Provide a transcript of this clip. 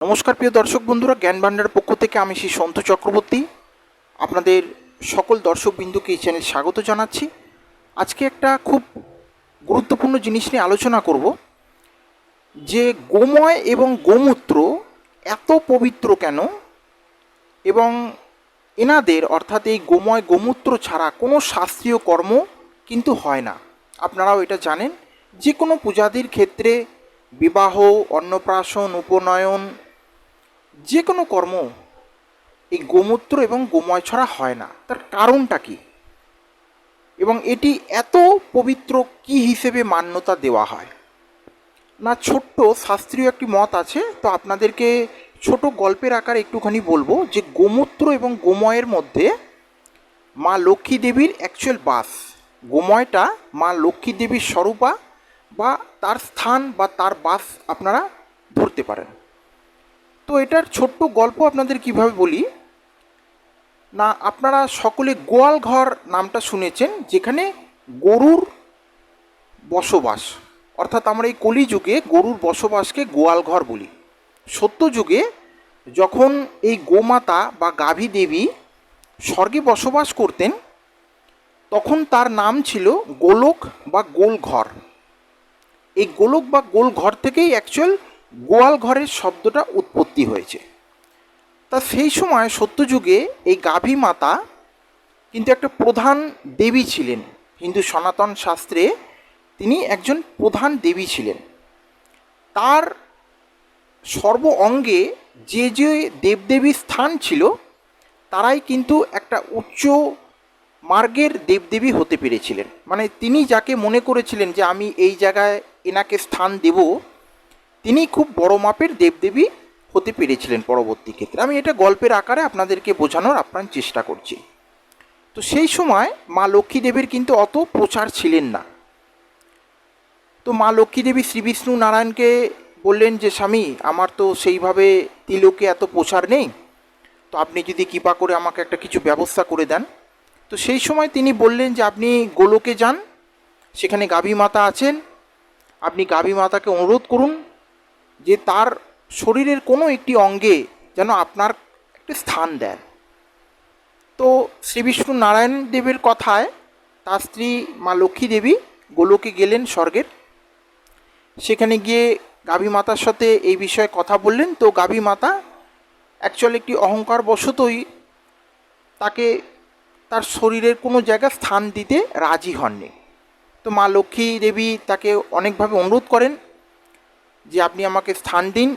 নমস্কার প্রিয় দর্শক বন্ধুরা, জ্ঞান ভাণ্ডার পক্ষ থেকে আমি শ্রী সন্তু চক্রবর্তী। আপনাদের সকল দর্শকবিন্দুকে এই চ্যানেল স্বাগত জানাচ্ছি। আজকে একটা খুব গুরুত্বপূর্ণ জিনিস নিয়ে আলোচনা করব, যে গোময় এবং গোমূত্র এত পবিত্র কেন? এবং এনাদের অর্থাৎ এই গোময় গোমূত্র ছাড়া কোনো শাস্ত্রীয় কর্ম কিন্তু হয় না। আপনারাও এটা জানেন, যে কোনো পূজাদির ক্ষেত্রে বিবাহ, অন্নপ্রাশন, উপনয়ন যে কোনো কর্ম এই গোমূত্র এবং গোময় ছাড়া হয় না। তার কারণটা কি? এবং এটি এত পবিত্র কি হিসেবে মান্যতা দেওয়া হয়? না, ছোট্ট শাস্ত্রীয় একটি মত আছে, তো আপনাদেরকে ছোট গল্পের আকারে একটুখানি বলব যে গোমূত্র এবং গোময়ের মধ্যে মা লক্ষ্মী দেবীর অ্যাকচুয়াল বাস। গোময়টা মা লক্ষ্মী দেবীর স্বরূপা বা তার স্থান বা তার বাস আপনারা ধরতে পারেন। তো এটার ছোট্ট গল্প আপনাদের কীভাবে বলি? না, আপনারা সকলে গোয়াল ঘর নামটা শুনেছেন, যেখানে গরুর বসবাস, অর্থাৎ আমরা এই কলিযুগে গরুর বসবাসকে গোয়াল ঘর বলি। সত্যযুগে যখন এই গোমাতা বা গাভী দেবী স্বর্গে বসবাস করতেন, তখন তার নাম ছিল গোলক বা গোল ঘর এই গোলক বা গোল ঘর থেকেই অ্যাকচুয়াল গোয়াল ঘরের শব্দটা উৎপত্তি হয়েছে। তা সেই সময় সত্যযুগে এই গাভী মাতা কিন্তু একটা প্রধান দেবী ছিলেন। হিন্দু সনাতন শাস্ত্রে তিনি একজন প্রধান দেবী ছিলেন। তার সর্ব অঙ্গে যে যে দেবদেবীর স্থান ছিল, তারাই কিন্তু একটা উচ্চ মার্গের দেবদেবী হতে পেরেছিলেন। মানে তিনি যাকে মনে করেছিলেন যে আমি এই জায়গায় এনাকে স্থান দেব তিনি খুব বড় মাপের দেবদেবী হতে পেরেছিলেন পরবর্তী ক্ষেত্রে। আমি এটা গল্পের আকারে আপনাদেরকে বোঝানোর আপ্রাণ চেষ্টা করছি। তো সেই সময় মা লক্ষ্মী দেবীর কিন্তু অত প্রচার ছিলেন না। তো মা লক্ষ্মী দেবী শ্রী বিষ্ণু নারায়ণকে বললেন যে, স্বামী, আমার তো সেইভাবে তিলকে এত প্রচার নেই। তো আপনি যদি কৃপা করে আমাকে একটা কিছু ব্যবস্থা করে দেন। তো সেই সময় তিনি বললেন যে, আপনি গোলকে যান, সেখানে গাভী মাতা আছেন। আপনি গাভী মাতাকে অনুরোধ করুন যে তার শরীরের কোনো একটি অঙ্গে যেন আপনার একটি স্থান দেন তো শ্রী বিষ্ণু নারায়ণ দেবের কথায় তার স্ত্রী মা লক্ষ্মী দেবী গোলকে গেলেন স্বর্গের। সেখানে গিয়ে গাভী মাতার সাথে এই বিষয়ে কথা বললেন। তো গাভী মাতা অ্যাকচুয়ালি একটি অহংকার বশতই তাকে তার শরীরের কোনো জায়গায় স্থান দিতে রাজি হননি। তো মা লক্ষ্মী দেবী তাকে অনেকভাবে অনুরোধ করেন যে আপনি আমাকে স্থান দিন